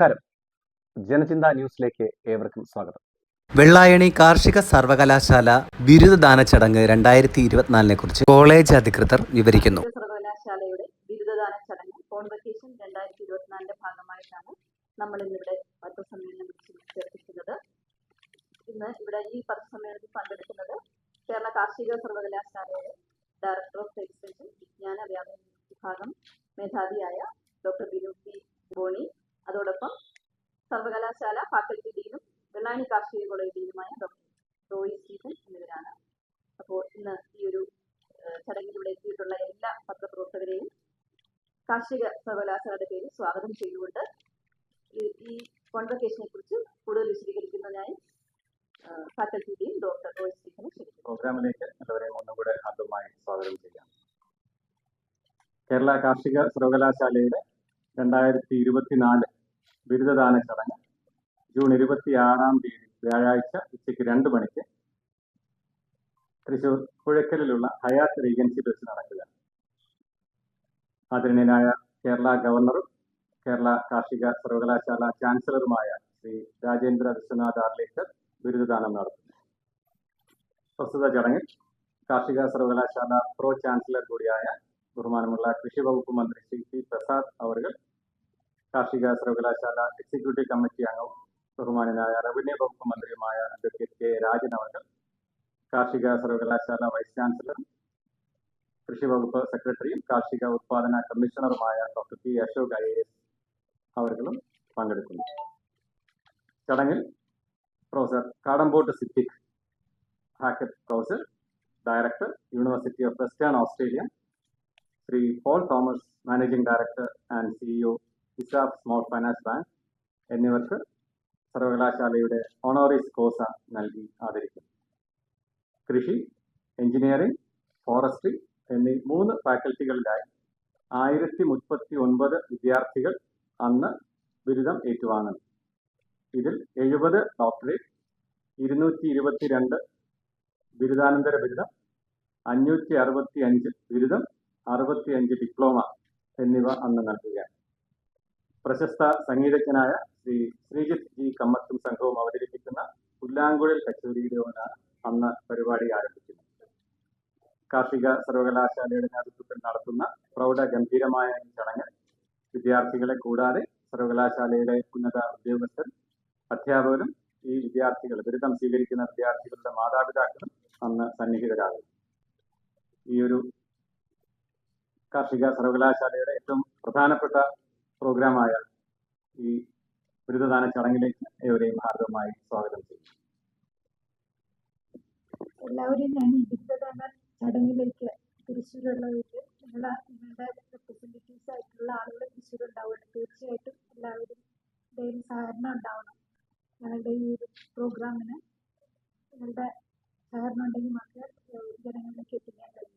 നമസ്കാരം. ജനചിന്ത ന്യൂസിലേക്ക് ഏവർക്കും സ്വാഗതം. വെള്ളായണി കാർഷിക സർവകലാശാല ബിരുദദാന ചടങ്ങ് രണ്ടായിരത്തി ഇരുപത്തിനാലിനെ കുറിച്ച് കോളേജ് അധികൃതർ വിവരിക്കുന്നു. സർവകലാശാലയുടെ ബിരുദദാന ചടങ്ങ് കോൺവെക്കേഷൻ രണ്ടായിരത്തി ഇരുപത്തിനാലിന്റെ ഭാഗമായിട്ടാണ് നമ്മൾ ഇന്നിവിടെ പത്രസമ്മേളനം ചേർത്തിരിക്കുന്നത് ഇന്ന് ഇവിടെ ഈ പത്രസമ്മേളനത്തിൽ പങ്കെടുക്കുന്നത് കേരള കാർഷിക സർവകലാശാലയുടെ ഡയറക്ടർ ഓഫ് എക്സ്റ്റൻഷൻ വിജ്ഞാന വ്യാപന വിഭാഗം മേധാവിയായ ഡോക്ടർ ബിനു പി ബോണി അതോടൊപ്പം സർവകലാശാല ഫാക്കൽറ്റി ഡീനും വെള്ളാനി കാർഷിക കോളേജ് ഡീനുമായ ഡോക്ടർ റോയി സ്റ്റീഫൻ എന്നിവരാണ്. അപ്പോൾ ഇന്ന് ഈ ഒരു ചടങ്ങിൽ ഇവിടെ എത്തിയിട്ടുള്ള എല്ലാ പത്രപ്രവർത്തകരെയും കാർഷിക സർവകലാശാലയുടെ പേരിൽ സ്വാഗതം ചെയ്തുകൊണ്ട് ഈ കോൺവെക്കേഷനെ കുറിച്ച് കൂടുതൽ വിശദീകരിക്കുന്നതിനായി ഫാക്കൽറ്റി ഡീൻ ഡോക്ടർ റോയി സ്റ്റീഫനെ ക്ഷണിക്കുന്നു. പ്രോഗ്രാമിലേക്ക് സ്വാഗതം ചെയ്യാം. കേരള കാർഷിക സർവകലാശാലയുടെ രണ്ടായിരത്തി ഇരുപത്തിനാല് ബിരുദദാന ചടങ്ങ് ജൂൺ ഇരുപത്തി ആറാം തീയതി വ്യാഴാഴ്ച ഉച്ചയ്ക്ക് രണ്ട് മണിക്ക് തൃശൂർ പുഴക്കലിലുള്ള ഹയാത്ത് റീഗൻസി വെച്ച് നടക്കുക. ആദരണീയനായ കേരള ഗവർണറും കേരള കാർഷിക സർവകലാശാല ചാൻസലറുമായ ശ്രീ രാജേന്ദ്ര വിശ്വനാഥ് ആർലേക്കർ ബിരുദദാനം നടത്തും. പ്രസ്തുത ചടങ്ങിൽ കാർഷിക സർവകലാശാല പ്രോ ചാൻസലർ കൂടിയായ ബഹുമാനമുള്ള കൃഷി വകുപ്പ് മന്ത്രി ശ്രീ പി പ്രസാദ് അവർ കാർഷിക സർവകലാശാല എക്സിക്യൂട്ടീവ് കമ്മിറ്റി അംഗവും ബഹുമാനനായ റവന്യൂ വകുപ്പ് മന്ത്രിയുമായ അഡ്വക്കേറ്റ് കെ രാജൻ അവർ കാർഷിക സർവകലാശാല വൈസ് ചാൻസലർ കൃഷി വകുപ്പ് സെക്രട്ടറിയും കാർഷിക ഉത്പാദന കമ്മീഷണറുമായ doctor P Ashok I S അവർകളും പങ്കെടുക്കുന്നു. ചടങ്ങിൽ professor Kadambot Siddique Hackett professor director university of Western Australia Shri Paul Thomas managing director and CEO Hizb small finance bank എന്നിവർക്ക് സർവകലാശാലയുടെ ഓണോറിസ് കോസ നൽകി ആദരിക്കും കൃഷി എഞ്ചിനീയറിംഗ് ഫോറസ്ട്രി എന്നീ മൂന്ന് ഫാക്കൽറ്റികളിലായി ആയിരത്തി മുപ്പത്തി ഒൻപത് വിദ്യാർത്ഥികൾ അന്ന് ബിരുദം ഏറ്റുവാങ്ങുന്നു. ഇതിൽ എഴുപത് ഡോക്ടറേറ്റ് ഇരുന്നൂറ്റി ഇരുപത്തിരണ്ട് ബിരുദാനന്തര ബിരുദം അഞ്ഞൂറ്റി അറുപത്തി അഞ്ച് ബിരുദം അറുപത്തി അഞ്ച് ഡിപ്ലോമ എന്നിവ അന്ന് നൽകുകയാണ്. പ്രശസ്ത സംഗീതജ്ഞനായ ശ്രീ ശ്രീജിത്ത് ജി കമ്മത്തും സംഘവും അവതരിപ്പിക്കുന്ന പുല്ലാങ്കുഴൽ കച്ചേരിയിലൂടെയാണ് അന്ന് പരിപാടി ആരംഭിക്കുന്നത്. കാർഷിക സർവകലാശാലയുടെ നേതൃത്വത്തിൽ നടത്തുന്ന പ്രൗഢ ഗംഭീരമായ ഈ ചടങ്ങ് വിദ്യാർത്ഥികളെ കൂടാതെ സർവകലാശാലയുടെ ഉന്നത ഉദ്യോഗസ്ഥർ അധ്യാപകരും ഈ വിദ്യാർത്ഥികൾ ബിരുദം സ്വീകരിക്കുന്ന വിദ്യാർത്ഥികളുടെ മാതാപിതാക്കളും അന്ന് സന്നിഹിതരാകും ഈ ഒരു കാർഷിക സർവകലാശാലയുടെ ഏറ്റവും പ്രധാനപ്പെട്ട പ്രോഗ്രാമായ ഈ ബിരുദദാന ചടങ്ങിലേക്ക് ഏവരെയും ഹാർദവമായി സ്വാഗതം ചെയ്യുന്നു. എല്ലാവരെയും ഞാൻ ഈ ബിരുദദാന ചടങ്ങിലേക്ക് തൃശ്ശൂരുള്ളവർക്ക് നിങ്ങളുടെ റെപ്രസെന്റേറ്റീവ്സ് ആയിട്ടുള്ള ആളുകൾ തൃശ്ശൂർ ഉണ്ടാവുമല്ലോ തീർച്ചയായിട്ടും എല്ലാവരും ഇടയിൽ സഹകരണം ഉണ്ടാവണം. ഞങ്ങളുടെ ഈ ഒരു പ്രോഗ്രാമിന് നിങ്ങളുടെ സഹകരണം ഉണ്ടെങ്കിൽ മാത്രമേ ജനങ്ങളിലേക്ക് എത്തിക്കാൻ ജനങ്ങളിലേക്ക്